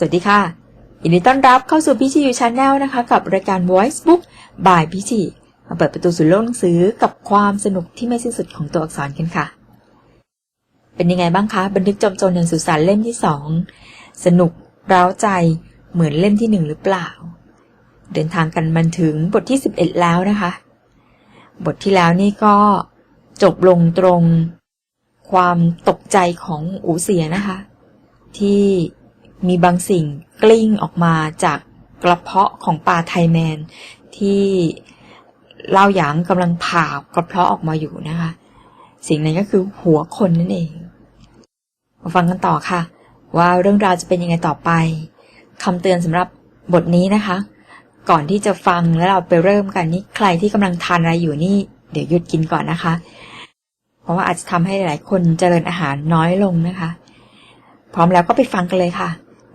สวัสดีค่ะยินดีต้อนรับเข้าสู่พี่ชียูชาแนลนะคะ กับรายการ Voice Book by พี่ชีมาเปิดประตูสู่โลกหนังสือกับความสนุกที่ไม่สิ้นสุดของตัวอักษรกันค่ะ เป็นยังไงบ้างคะ บันทึกจมโจรแห่งสุสานเล่มที่สองสนุกร้าวใจเหมือนเล่มที่หนึ่งหรือเปล่า เดินทางกันมันถึงบทที่11แล้วนะคะ บทที่แล้วนี่ก็จบลงตรง ความตกใจของอูเสียนะคะ ที่ มีบางสิ่งกลิ้งออกมาจากกระเพาะของปลาไทแมน ที่เล่าหยางกำลังผ่ากระเพาะออกมาอยู่นะคะ สิ่งนั้นก็คือหัวคนนั่นเอง มาฟังกันต่อค่ะ ว่าเรื่องราวจะเป็นยังไงต่อไปคำเตือนสำหรับบทนี้นะคะ ก่อนที่จะฟังแล้วเราไปเริ่มกันนี่ใครที่กำลังทานอะไรอยู่นี่ เดี๋ยวหยุดกินก่อนนะคะ เพราะว่าอาจจะทำให้หลายคนเจริญอาหารน้อยลงนะคะ พร้อมแล้วก็ไปฟังกันเลยค่ะ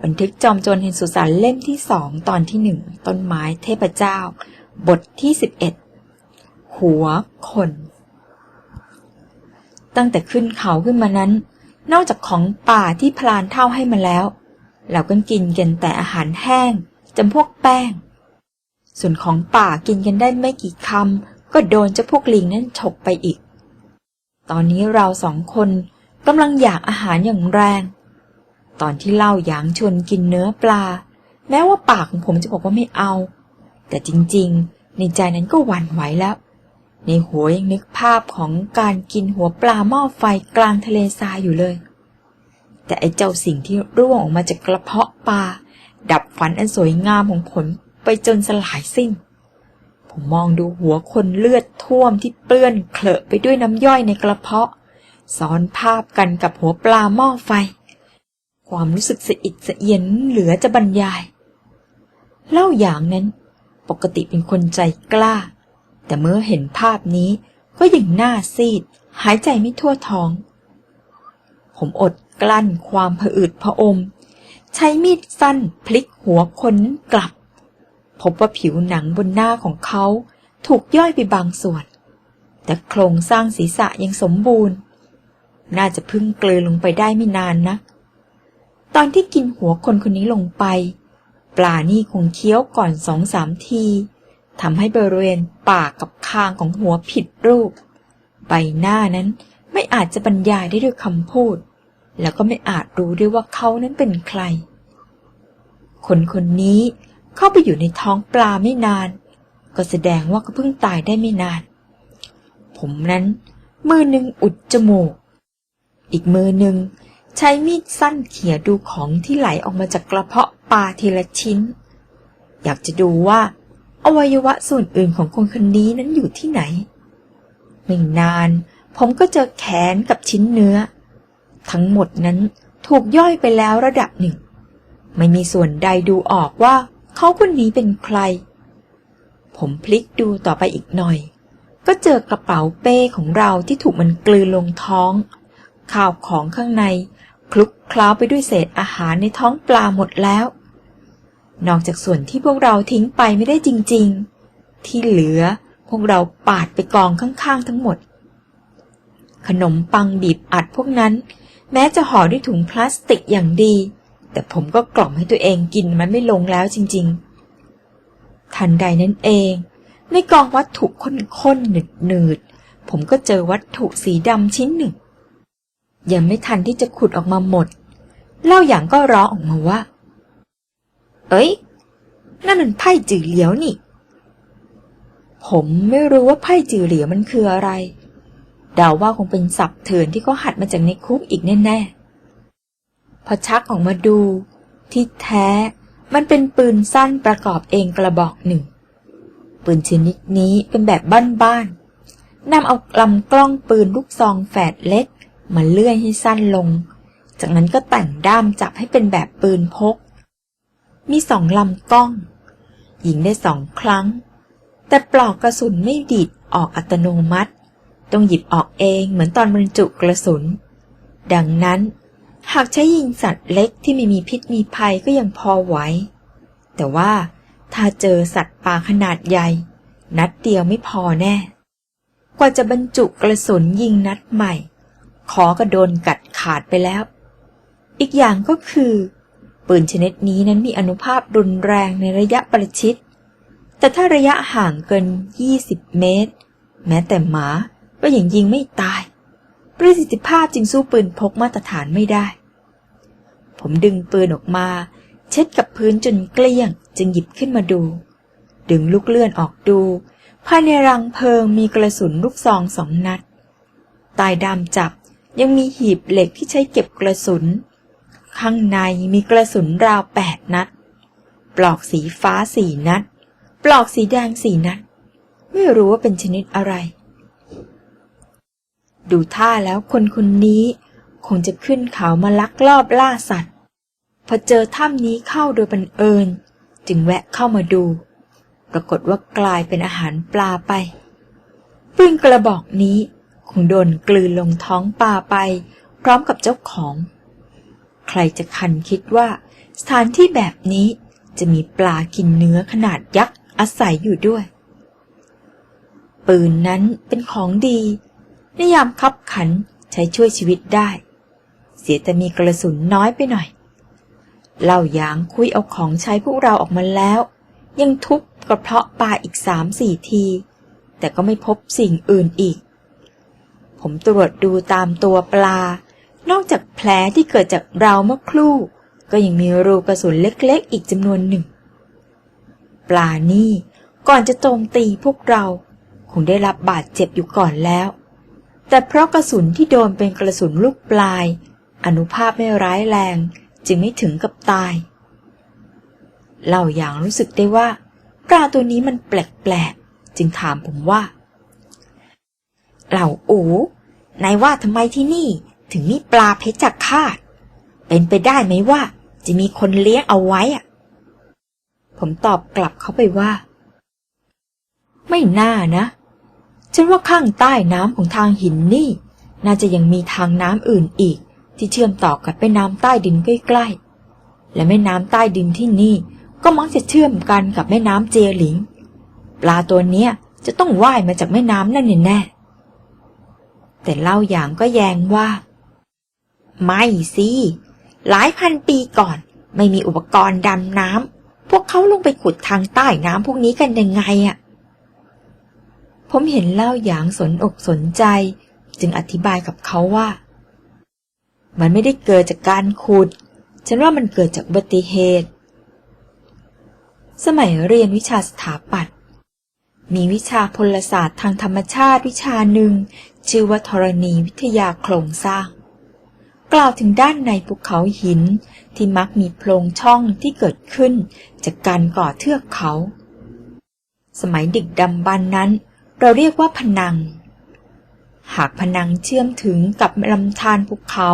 บันทึกจอมโจรเห็นสุสานเล่มที่สองตอนที่หนึ่งต้นไม้เทพเจ้า บทที่สิบเอ็ดหัวคน ตั้งแต่ขึ้นเขาขึ้นมานั้น นอกจากของป่าที่พลานเท่าให้มาแล้ว เราก็กินกันแต่อาหารแห้งจำพวกแป้ง ส่วนของป่ากินกันได้ไม่กี่คำก็โดนเจ้าพวกลิงนั้นฉกไปอีก ตอนนี้เราสองคนกำลังอยากอาหารอย่างแรง ตอนที่เล่าหยางชวนกินเนื้อปลา แม้ว่าปากของผมจะบอกว่าไม่เอา แต่จริงๆ ในใจนั้นก็หวั่นไหวแล้ว ในหัวยังนึกภาพของการกินหัวปลาหม้อไฟกลางทะเลทรายอยู่เลย แต่ไอ้เจ้าสิ่งที่ร่วงออกมาจากกระเพาะปลา ดับฝันอันสวยงามของผลไปจนสลายสิ้น ผมมองดูหัวคนเลือดท่วมที่เปื้อนเคลอะไปด้วยน้ำย่อยในกระเพาะซ้อนภาพกันกับหัวปลาหม้อไฟ ความรู้สึกสะอิดสะเอียนเหลือจะบรรยาย เล่าอย่างนั้นปกติเป็นคนใจกล้า แต่เมื่อเห็นภาพนี้ก็ยังหน้าซีด หายใจไม่ทั่วท้อง ผมอดกลั้นความผะอืดผะอม ใช้มีดสั้นพลิกหัวคนกลับ พบว่าผิวหนังบนหน้าของเขาถูกย่อยไปบางส่วน แต่โครงสร้างศีรษะยังสมบูรณ์ น่าจะเพึ่งเกลือลงไปได้ไม่นานนะ ตอนที่กินหัวคนคนนี้ลงไป ปลานี่คงเคี้ยวก่อนสองสามทีทำให้บริเวณปากกับคางของหัวผิดรูป ใบหน้านั้นไม่อาจจะบรรยายได้ด้วยคำพูด แล้วก็ไม่อาจรู้ได้วยว่าเขานั้นเป็นใคร คนคนนี้เข้าไปอยู่ในท้องปลาไม่นาน ก็แสดงว่าเขาเพิ่งตายได้ไม่นาน ผมนั้น มือหนึ่งอุดจมูก อีกมือหนึ่ง ใช้มีดสั้นเขี่ยดูของที่ไหลออกมาจากกระเพาะปลาทีละชิ้น อยากจะดูว่า อวัยวะส่วนอื่นของคนคนนี้นั้นอยู่ที่ไหน ไม่นาน ผมก็เจอแขนกับชิ้นเนื้อ ทั้งหมดนั้นถูกย่อยไปแล้วระดับหนึ่ง ไม่มีส่วนใดดูออกว่าเขาคนนี้เป็นใคร ผมพลิกดูต่อไปอีกหน่อย ก็เจอกระเป๋าเป้ของเราที่ถูกมันกลืนลงท้องข้าวของข้างใน คลุกคล้าไปด้วยเศษอาหารในท้องปลาหมดแล้ว นอกจากส่วนที่พวกเราทิ้งไปไม่ได้จริง ๆ ที่เหลือพวกเราปาดไปกองข้างๆทั้งหมด ขนมปังบีบอัดพวกนั้น แม้จะห่อด้วยถุงพลาสติกอย่างดี แต่ผมก็กล่อมให้ตัวเองกินมันไม่ลงแล้วจริง ๆ ทันใดนั้นเองในกองวัตถุข้นๆหนืดๆผมก็เจอวัตถุสีดำชิ้นหนึ่งยังไม่ทันที่จะขุดออกมาหมด เล่าอย่างก็ร้องออกมาว่า เอ้ย นั่นมันไพ่จือเหลียวนี่ ผมไม่รู้ว่าไพ่จือเหลียวมันคืออะไร เดาว่าคงเป็นศัพท์เถื่อนที่เขาหัดมาจากในคุกอีกแน่ๆ พอชักออกมาดู ที่แท้ มันเป็นปืนสั้นประกอบเองกระบอกหนึ่ง ปืนชนิดนี้เป็นแบบบ้านๆนำเอาลำกล้องปืนลูกซองแฝดเล็กมาเลื่อยให้สั้นลง จากนั้นก็แต่งด้ามจับให้เป็นแบบปืนพก มีสองลำกล้อง ยิงได้สองครั้ง แต่ปลอกกระสุนไม่ดีดออกอัตโนมัติ ต้องหยิบออกเองเหมือนตอนบรรจุกระสุน ดังนั้น หากใช้ยิงสัตว์เล็กที่ไม่มีพิษมีภัยก็ยังพอไหว แต่ว่าถ้าเจอสัตว์ป่าขนาดใหญ่ นัดเดียวไม่พอแน่ กว่าจะบรรจุกระสุนยิงนัดใหม่ ขอก็โดนกัดขาดไปแล้ว อีกอย่างก็คือ ปืนชนิดนี้นั้นมีอนุภาพรุนแรงในระยะประชิด แต่ถ้าระยะห่างเกิน 20 เมตร แม้แต่หมาก็ยังยิงไม่ตาย ประสิทธิภาพจึงสู้ปืนพกมาตรฐานไม่ได้ ผมดึงปืนออกมา เช็ดกับพื้นจนเกลี้ยง จึงหยิบขึ้นมาดู ดึงลูกเลื่อนออกดู ภายในรังเพลิงมีกระสุนลูกซองสองนัด ตายดามจับยังมีหีบเหล็กที่ใช้เก็บกระสุน ข้างในมีกระสุนราวแปดนัด ปลอกสีฟ้าสี่นัด ปลอกสีแดงสี่นัด ไม่รู้ว่าเป็นชนิดอะไร ดูท่าแล้วคนคนนี้ คงจะขึ้นเขามาลักลอบล่าสัตว์ พอเจอถ้ำนี้เข้าโดยบังเอิญ จึงแวะเข้ามาดู ปรากฏว่ากลายเป็นอาหารปลาไปปืนกระบอกนี้ คงโดนกลืนลงท้องปลาไป พร้อมกับเจ้าของ ใครจะคันคิดว่า สถานที่แบบนี้จะมีปลากินเนื้อขนาดยักษ์อาศัยอยู่ด้วย ปืนนั้นเป็นของดีในยามคับขันใช้ช่วยชีวิตได้ เสียแต่มีกระสุนน้อยไปหน่อย เล่าหยางคุยเอาของใช้พวกเราออกมาแล้ว ยังทุบกระเพาะปลาอีกสามสี่ที แต่ก็ไม่พบสิ่งอื่นอีก ผมตรวจดูตามตัวปลา นอกจากแผลที่เกิดจากเราเมื่อครู่ ก็ยังมีรูกระสุนเล็กๆ อีกจำนวนหนึ่ง ปลานี่ก่อนจะโจมตีพวกเรา คงได้รับบาดเจ็บอยู่ก่อนแล้ว แต่เพราะกระสุนที่โดนเป็นกระสุนลูกปลาย อนุภาพไม่ร้ายแรง จึงไม่ถึงกับตายเล่าอย่างรู้สึกได้ว่า ปลาตัวนี้มันแปลกๆ จึงถามผมว่า เหล่าอูนายว่าทำไมที่นี่ ถึงมีปลาเพชรฆาต เป็นไปได้ไหมว่า จะมีคนเลี้ยงเอาไว้อะผมตอบกลับเขาไปว่า ไม่น่านะ ฉันว่าข้างใต้น้ำของทางหินนี่ น่าจะยังมีทางน้ำอื่นอีก ที่เชื่อมต่อกับแม่น้ำใต้ดินใกล้ๆ และแม่น้ำใต้ดินที่นี่ ก็มักจะเชื่อมกันกับแม่น้ำเจหลิง ปลาตัวเนี้ยจะต้องว่ายมาจากแม่น้ำนั่นแน่แต่เล่าอย่างก็แยงว่า ไม่สิ หลายพันปีก่อน ไม่มีอุปกรณ์ดำน้ำ พวกเขาลงไปขุดทางใต้น้ำพวกนี้กันยังไงอะผมเห็นเล่าอย่างสนอกสนใจ จึงอธิบายกับเขาว่า มันไม่ได้เกิดจากการขุด ฉันว่ามันเกิดจากอุบัติเหตุ สมัยเรียนวิชาสถาปัตย์มีวิชาพลศาสตร์ทางธรรมชาติวิชาหนึ่ง ชื่อว่าธรณีวิทยาโครงสร้าง กล่าวถึงด้านในภูเขาหินที่มักมีโพรงช่องที่เกิดขึ้น จากการก่อเทือกเขา สมัยดึกดำบรรพ์นั้น เราเรียกว่าพนัง หากพนังเชื่อมถึงกับลำธารภูเขา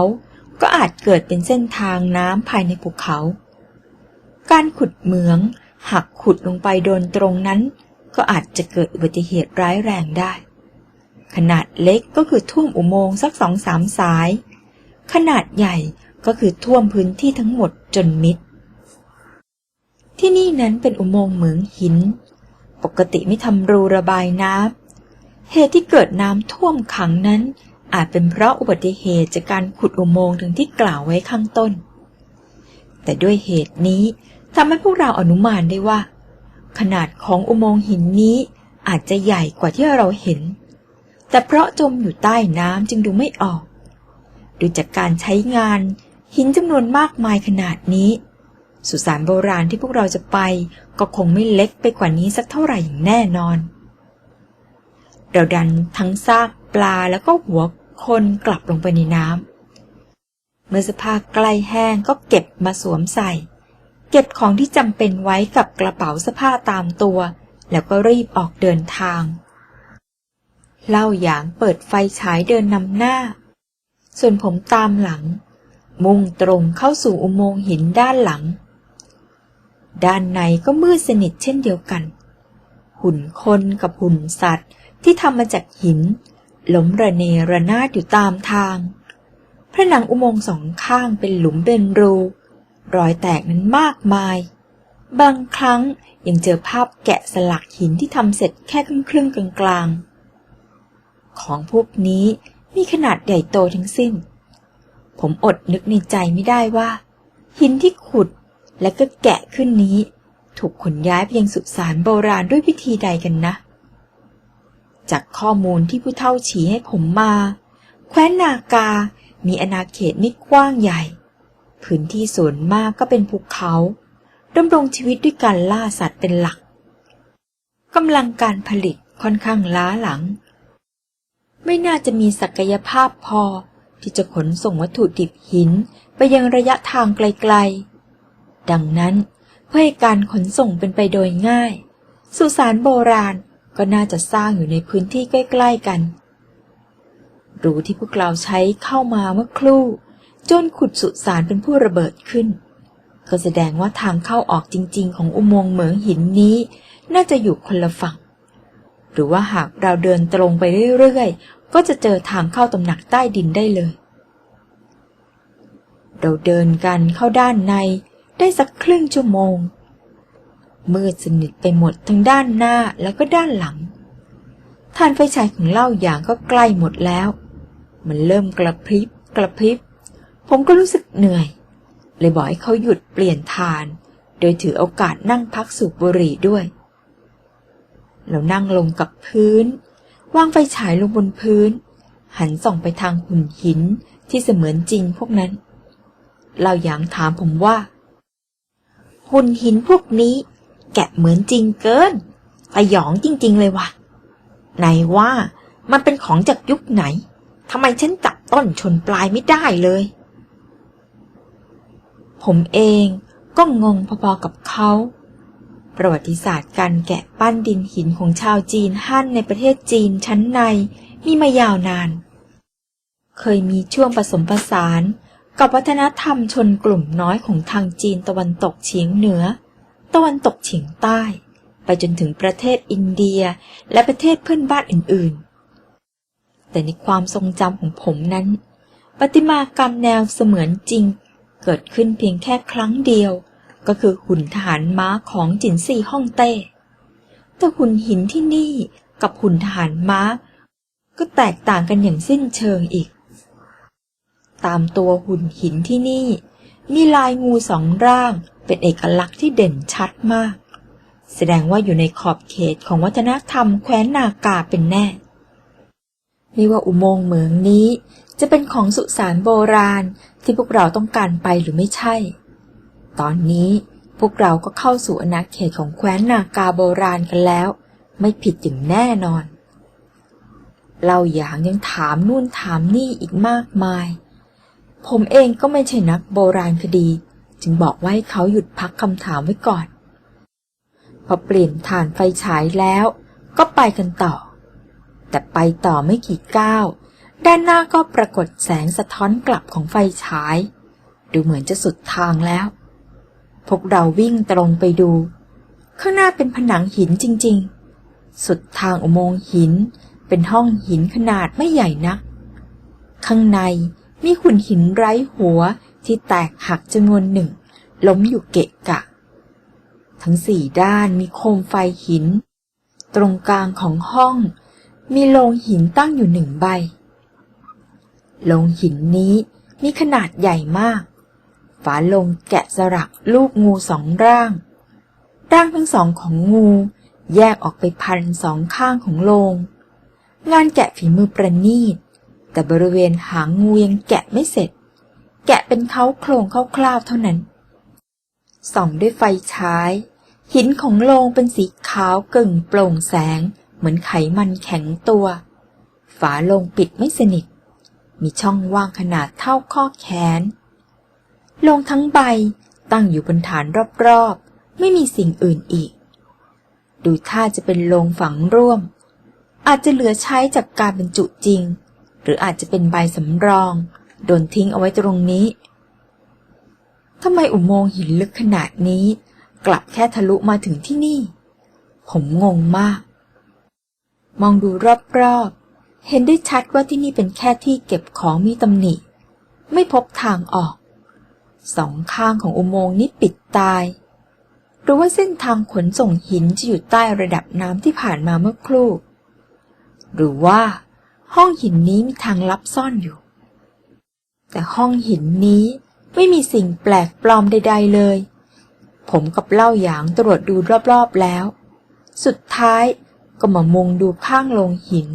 ก็อาจเกิดเป็นเส้นทางน้ำภายในภูเขา การขุดเหมือง หากขุดลงไปโดนตรงนั้น ก็อาจจะเกิดอุบัติเหตุร้ายแรงได้ ขนาดเล็กก็คือท่วมอุโมงค์สักสองสามสาย ขนาดใหญ่ก็คือท่วมพื้นที่ทั้งหมดจนมิด ที่นี่นั้นเป็นอุโมงค์เหมืองหิน ปกติไม่ทำรูระบายน้ำเหตุที่เกิดน้ำท่วมขังนั้น อาจเป็นเพราะอุบัติเหตุจากการขุดอุโมงค์ถึงที่กล่าวไว้ข้างต้น แต่ด้วยเหตุนี้ทำให้พวกเราอนุมานได้ว่า ขนาดของอุโมงค์หินนี้อาจจะใหญ่กว่าที่เราเห็น แต่เพราะจมอยู่ใต้น้ำจึงดูไม่ออก ดูจากการใช้งาน หินจำนวนมากมายขนาดนี้ สุสานโบราณที่พวกเราจะไป ก็คงไม่เล็กไปกว่านี้สักเท่าไหร่อย่างแน่นอน เราดันทั้งซากปลาแล้วก็หัวคนกลับลงไปในน้ำเมื่อสภาพใกล้แห้งก็เก็บมาสวมใส่ เก็บของที่จำเป็นไว้กับกระเป๋าเสื้อผ้าตามตัว แล้วก็รีบออกเดินทางเล่าหยางเปิดไฟฉายเดินนำหน้า ส่วนผมตามหลัง มุ่งตรงเข้าสู่อุโมงค์หินด้านหลัง ด้านในก็มืดสนิทเช่นเดียวกัน หุ่นคนกับหุ่นสัตว์ที่ทำมาจากหินล้มระเนระนาดอยู่ตามทางผนังอุโมงค์สองข้างเป็นหลุมเป็นรู รอยแตกนั้นมากมาย บางครั้งยังเจอภาพแกะสลักหินที่ทำเสร็จแค่ครึ่งครึ่งกลางๆ ของพวกนี้ มีขนาดใหญ่โตทั้งสิ้น ผมอดนึกในใจไม่ได้ว่า หินที่ขุดและก็แกะขึ้นนี้ ถูกขนย้ายไปยังสุสานโบราณด้วยวิธีใดกันนะ จากข้อมูลที่ผู้เฒ่าชี้ให้ผมมา แคว้นนากา มีอาณาเขตไม่กว้างใหญ่ พื้นที่ส่วนมากก็เป็นภูเขาดำรงชีวิตด้วยการล่าสัตว์เป็นหลักกำลังการผลิตค่อนข้างล้าหลัง ไม่น่าจะมีศักยภาพพอ ที่จะขนส่งวัตถุดิบหินไปยังระยะทางไกลๆ ดังนั้นเพื่อให้การขนส่งเป็นไปโดยง่าย สุสานโบราณก็น่าจะสร้างอยู่ในพื้นที่ใกล้ๆกัน รูที่พวกเราใช้เข้ามาเมื่อครู่จนขุดสุสานเป็นผู้ระเบิดขึ้น ก็แสดงว่าทางเข้าออกจริง ๆ ของอุโมงค์เหมืองหินนี้ น่าจะอยู่คนละฝั่ง รือว่าหากเราเดินตรงไปเรื่อยๆ ก็จะเจอทางเข้าตำหนักใต้ดินได้เลย เราเดินกันเข้าด้านในได้สักครึ่งชั่วโมง มืดสนิทไปหมดทั้งด้านหน้าแล้วก็ด้านหลังทานไฟฉายของเล่าอย่างก็ใกล้หมดแล้ว มันเริ่มกระพริบกระพริบ ผมก็รู้สึกเหนื่อย เลยบอกให้เขาหยุดเปลี่ยนทาน โดยถือโอกาสนั่งพักสูบบุหรี่ด้วย เรานั่งลงกับพื้น วางไฟฉายลงบนพื้น หันส่องไปทางหุ่นหินที่เสมือนจริงพวกนั้นเราอยางถามผมว่า หุ่นหินพวกนี้ แกะเหมือนจริงเกินสยองจริง ๆ เลยว่ะไหนว่ามันเป็นของจากยุคไหนทำไมฉันจับต้นชนปลายไม่ได้เลย ผมเองก็งงพอๆกับเขา ประวัติศาสตร์การแกะปั้นดินหินของชาวจีนฮั่นในประเทศจีนชั้นในมีมายาวนาน เคยมีช่วงผสมผสาน กับวัฒนธรรมชนกลุ่มน้อยของทางจีนตะวันตกเฉียงเหนือ ตะวันตกเฉียงใต้ ไปจนถึงประเทศอินเดียและประเทศเพื่อนบ้านอื่นๆ แต่ในความทรงจำของผมนั้นประติมากรรมแนวเสมือนจริง เกิดขึ้นเพียงแค่ครั้งเดียว ก็คือหุ่นทหารม้าของจินซีฮ่องเต้ แต่หุ่นหินที่นี่กับหุ่นทหารม้า ก็แตกต่างกันอย่างสิ้นเชิงอีก ตามตัวหุ่นหินที่นี่ มีลายงูสองร่างเป็นเอกลักษณ์ที่เด่นชัดมาก แสดงว่าอยู่ในขอบเขตของวัฒนธรรมแคว้นนากาเป็นแน่ ไม่ว่าอุโมงค์เหมืองนี้จะเป็นของสุสานโบราณที่พวกเราต้องการไปหรือไม่ใช่ ตอนนี้ พวกเราก็เข้าสู่อาณาเขตของแคว้นนากาโบราณกันแล้ว ไม่ผิดอย่างแน่นอน เราอย่างยังถามนู่นถามนี่อีกมากมาย ผมเองก็ไม่ใช่นักโบราณคดี จึงบอกว่าให้เขาหยุดพักคำถามไว้ก่อน พอเปลี่ยนฐานไฟฉายแล้ว ก็ไปกันต่อ แต่ไปต่อไม่กี่ก้าวด้านหน้าก็ปรากฏแสงสะท้อนกลับของไฟฉาย ดูเหมือนจะสุดทางแล้ว พวกเราวิ่งตรงไปดู ข้างหน้าเป็นผนังหินจริงๆ สุดทางอุโมงค์หินเป็นห้องหินขนาดไม่ใหญ่นัก ข้างในมีหุ่นหินไร้หัวที่แตกหักจำนวนหนึ่ง ล้มอยู่เกะกะ ทั้งสี่ด้านมีโคมไฟหิน ตรงกลางของห้อง มีโลงหินตั้งอยู่หนึ่งใบ โลงหินนี้มีขนาดใหญ่มาก ฝาลงแกะสลักรูปงูสองร่าง ร่างทั้งสองของงูแยกออกไปพันสองข้างของโลง งานแกะฝีมือประณีต แต่บริเวณหางงูยังแกะไม่เสร็จ แกะเป็นเขาโครงคร่าวๆเท่านั้น ส่องด้วยไฟฉาย หินของโลงเป็นสีขาวกึ่งโปร่งแสง เหมือนไขมันแข็งตัว ฝาโลงปิดไม่สนิท มีช่องว่างขนาดเท่าข้อแขน ลงทั้งใบตั้งอยู่บนฐานรอบๆ ไม่มีสิ่งอื่นอีก ดูท่าจะเป็นโลงฝังร่วม อาจจะเหลือใช้จากการบรรจุจริง หรืออาจจะเป็นใบสำรองโดนทิ้งเอาไว้ตรงนี้ทำไมอุโมงค์หินลึกขนาดนี้ กลับแค่ทะลุมาถึงที่นี่ ผมงงมาก มองดูรอบๆ เห็นได้ชัดว่าที่นี่เป็นแค่ที่เก็บของมีตำหนิ ไม่พบทางออก สองข้างของอุโมงค์นี้ปิดตาย หรือว่าเส้นทางขนส่งหินจะอยู่ใต้ระดับน้ำที่ผ่านมาเมื่อครู่ หรือว่า ห้องหินนี้มีทางลับซ่อนอยู่ แต่ห้องหินนี้ไม่มีสิ่งแปลกปลอมใด ๆเลย ผมกับเล่าหยางตรวจดูรอบๆแล้ว สุดท้ายก็มามุงดูข้างโลงหิน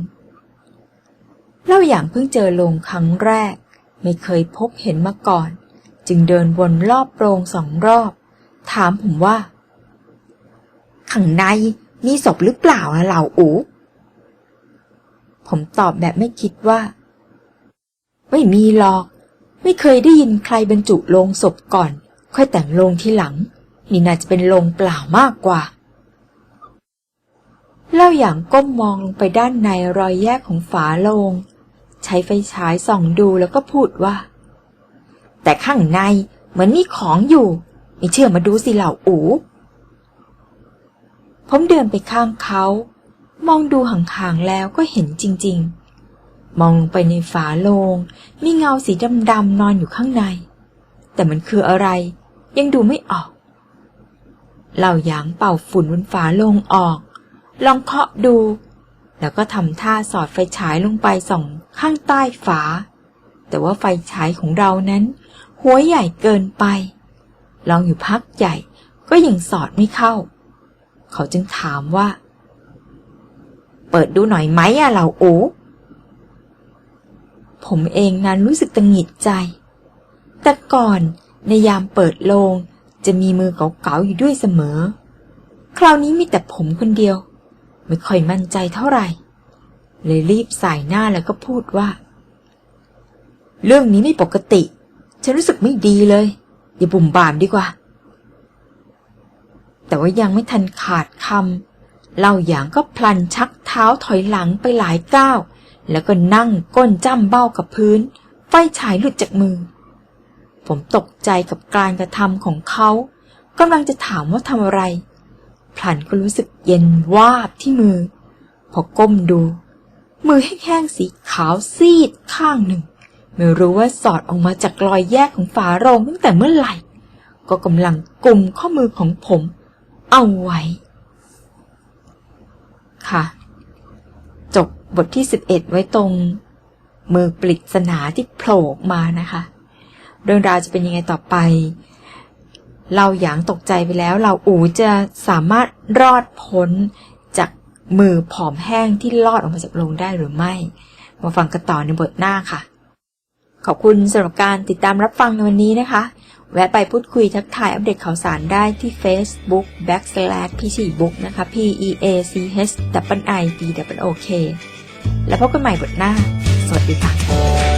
เล่าหยางเพิ่งเจอโลงครั้งแรก ไม่เคยพบเห็นมาก่อน จึงเดินวนรอบโรงสองรอบ ถามผมว่า ข้างในมีศพหรือเปล่าอะเหล่าอูผมตอบแบบไม่คิดว่า ไม่มีหรอก ไม่เคยได้ยินใครบรรจุโลงศพก่อน ค่อยแต่งโลงที่หลัง นี่น่าจะเป็นโลงเปล่ามากกว่า เล่าอย่างก้มมองลงไปด้านในรอยแยกของฝาโลง ใช้ไฟฉายส่องดูแล้วก็พูดว่า แต่ข้างในเหมือนมีของอยู่ ไม่เชื่อมาดูสิเหล่าอูผมเดินไปข้างเขา มองดูห่างๆแล้วก็เห็นจริง ๆ มองลงไปในฝาโลง มีเงาสีดำๆนอนอยู่ข้างใน แต่มันคืออะไร ยังดูไม่ออกเหล่าหยางเป่าฝุ่นบนฝาโลงออก ลองเคาะดู แล้วก็ทำท่าสอดไฟฉายลงไปส่องข้างใต้ฝา แต่ว่าไฟฉายของเรานั้น หัวใหญ่เกินไป ลองอยู่พักใหญ่ก็ยังสอดไม่เข้า เขาจึงถามว่า เปิดดูหน่อยไหมอะเหล่าโอผมเองนั้นรู้สึกตังหงิดใจ แต่ก่อนในยามเปิดโลงจะมีมือเก๋าๆอยู่ด้วยเสมอ คราวนี้มีแต่ผมคนเดียว ไม่ค่อยมั่นใจเท่าไหร่ เลยรีบใส่หน้าแล้วก็พูดว่า เรื่องนี้ไม่ปกติ ฉันรู้สึกไม่ดีเลย อย่าบุ่มบามดีกว่า แต่ว่ายังไม่ทันขาดคำเล่าอย่างก็พลันชักเท้าถอยหลังไปหลายก้าว แล้วก็นั่งก้นจ้ำเบ้ากับพื้น ไฟฉายหลุดจากมือ ผมตกใจกับการกระทำของเขากำลังจะถามว่าทำอะไร พลันก็รู้สึกเย็นวาบที่มือ พอก้มดู มือแห้งๆสีขาวซีดข้างหนึ่ง ไม่รู้ว่าสอดออกมาจากรอยแยกของฝาโรงตั้งแต่เมื่อไหร่ ก็กำลังกลุ่มข้อมือของผม เอาไว้ ค่ะ จบบทที่ 11 ไว้ตรง มือปริศนาที่โผล่มานะคะ เรื่องราวจะเป็นยังไงต่อไป เราหยางตกใจไปแล้ว เราอูจะสามารถรอดพ้นจากมือผอมแห้งที่ลอดออกมาจากโรงได้หรือไม่ มาฟังกันต่อในบทหน้าค่ะ ขอบคุณสำหรับการติดตามรับฟังในวันนี้นะคะ แวะไปพูดคุยทักทายอัปเดตข่าวสารได้ที่ Facebook backslash p 4 book นะคะ p e a c h w i d o k แล้วพบกันใหม่บทหน้า สวัสดีค่ะ